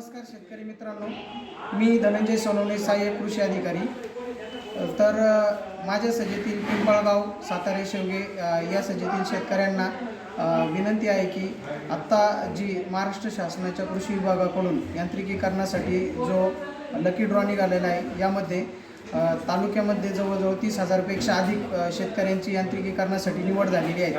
नमस्कार शेतकरी मित्रांनो. मी धनंजय सोनवणे सहाय्यक कृषी अधिकारी. तर माझ्या सजेतील पिंपळगाव सातारे शेवगे या सजेतील शेतकऱ्यांना विनंती आहे की आत्ता जी महाराष्ट्र शासनाच्या कृषी विभागाकडून यांत्रिकीकरणासाठी जो लकी ड्रॉ निघालेला आहे यामध्ये तालुक्यामध्ये जवळजवळ तीस हजारपेक्षा अधिक शेतकऱ्यांची यांत्रिकीकरणासाठी निवड झालेली आहे.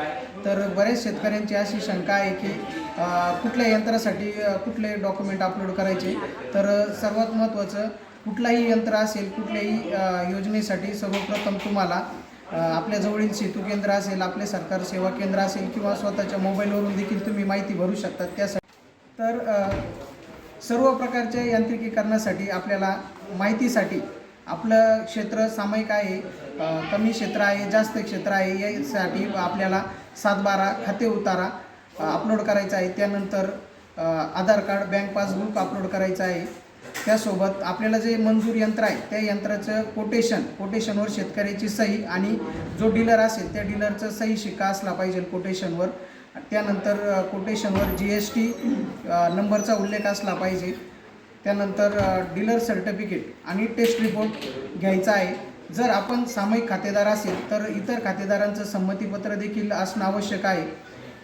तर बऱ्याच शेतकऱ्यांची अशी शंका आहे की कुठल्या यंत्रासाठी कुठले डॉक्युमेंट अपलोड करायचे? तर सर्वात महत्त्वाचं कुठलाही यंत्र असेल कुठल्याही योजनेसाठी सर्वप्रथम तुम्हाला आपल्याजवळील आपल्या जवळील सेतू केंद्र असेल आपले सरकार सेवा केंद्र असेल किंवा स्वतःच्या मोबाईलवरून देखील तुम्ही माहिती भरू शकता. त्यासाठी तर सर्व प्रकारच्या यांत्रिकीकरणासाठी आपल्याला माहितीसाठी आपलं क्षेत्र सामायिक आहे कमी क्षेत्र आहे जास्त क्षेत्र आहे यासाठी आपल्याला सातबारा खाते उतारा अपलोड करायचा आहे. त्यानंतर Aadhaar card bank passbook upload करायचं आहे. त्यासोबत आपल्याला जे मंजूर यंत्र आहे त्या यंत्राचं कोटेशन कोटेशनवर शेतकऱ्याची सही आणि जो डीलर असेल त्या डीलरचं सही शिक्का असला पाहिजे कोटेशनवर त्यानंतर कोटेशनवर जी एस टी नंबरचा उल्लेख असला पाहिजे. त्यानंतर डीलर सर्टिफिकेट आणि टेस्ट रिपोर्ट घ्यायचा आहे. जर आपण सामायिक खातेदार असेल तर इतर खातेदारांचं संमतीपत्र देखील असणं आवश्यक आहे.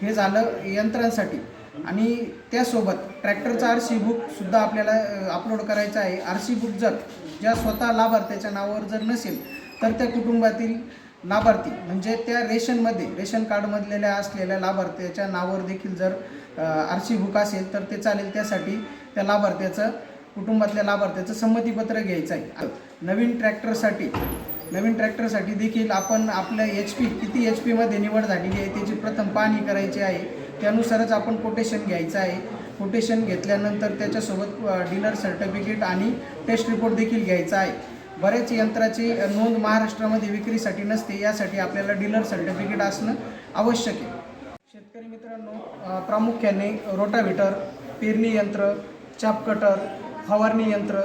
हे झालं यंत्रांसाठी. आणि त्यासोबत ट्रॅक्टरचं आर सी बुकसुद्धा आपल्याला अपलोड करायचं आहे. आर सी बुक जर ज्या स्वतः लाभार्थ्याच्या नावावर जर नसेल तर त्या कुटुंबातील लाभार्थी म्हणजे त्या रेशनमध्ये रेशन कार्डमधलेल्या असलेल्या लाभार्थ्याच्या नावावर देखील जर आर सी बुक असेल तर ते चालेल. त्यासाठी त्या लाभार्थ्याचं कुटुंबातल्या लाभार्थ्याचं संमतीपत्र घ्यायचं आहे. नवीन ट्रॅक्टरसाठी नवीन ट्रॅक्टरसाठी देखील आपण आपल्या एच पी किती एच पीमध्ये निवड झालेली आहे त्याची प्रथम पाहणी करायची आहे. त्यानुसारच आपण कोटेशन घ्यायचं आहे. कोटेशन घेतल्यानंतर त्याच्यासोबत डीलर सर्टिफिकेट आणि टेस्ट रिपोर्ट देखील घ्यायचा आहे. बरेच यंत्राची नोंद महाराष्ट्रामध्ये विक्रीसाठी नसते यासाठी आपल्याला डीलर सर्टिफिकेट असणं आवश्यक आहे. शेतकरी मित्रांनो प्रामुख्याने रोटाव्हिटर पेरणी यंत्र चाप कटर फवारणी यंत्र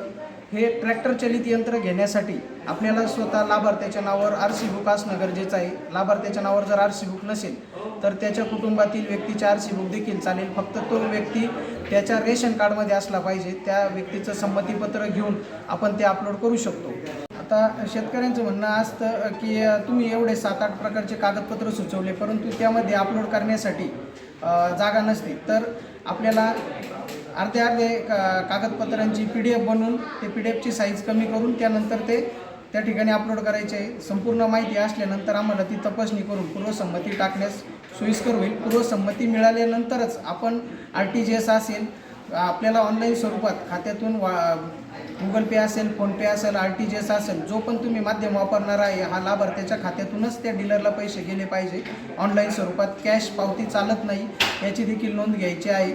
हे ट्रॅक्टर चलित यंत्र घेण्यासाठी आपल्याला स्वतः लाभार्थ्याच्या नावावर आर सी बुक असणं गरजेचं आहे लाभार्थ्याच्या नावावर जर आर सी बुक नसेल तर त्याच्या कुटुंबातील व्यक्तीच्या आर सी बुक देखील चालेल. फक्त तो व्यक्ती त्याच्या रेशन कार्डमध्ये असला पाहिजे त्या व्यक्तीचं संमतीपत्र घेऊन आपण ते अपलोड करू शकतो. आता शेतकऱ्यांचं म्हणणं असतं की तुम्ही एवढे सात आठ प्रकारचे कागदपत्र सुचवले परंतु त्यामध्ये अपलोड करण्यासाठी जागा नसते. तर आपल्याला अर्धे अर्धे का- कागदपत्रांची पी डी एफ बनवून ते पी डी एफची साईज कमी करून त्यानंतर ते त्या ठिकाणी अपलोड करायचे. आहे संपूर्ण माहिती असल्यानंतर आम्हाला ती तपासणी करून पूर्वसंमती टाकण्यास सोयीस्कर होईल. पूर्वसंमती मिळाल्यानंतरच आपण आर टी जी एस असेल आपल्याला ऑनलाईन स्वरूपात खात्यातून वा गुगल पे असेल फोनपे असेल आर टी जी एस असेल जो पण तुम्ही माध्यम वापरणार आहे हा लाभार्थ्याच्या खात्यातूनच त्या डीलरला पैसे गेले पाहिजे. ऑनलाईन स्वरूपात कॅश पावती चालत नाही याची देखील नोंद घ्यायची आहे.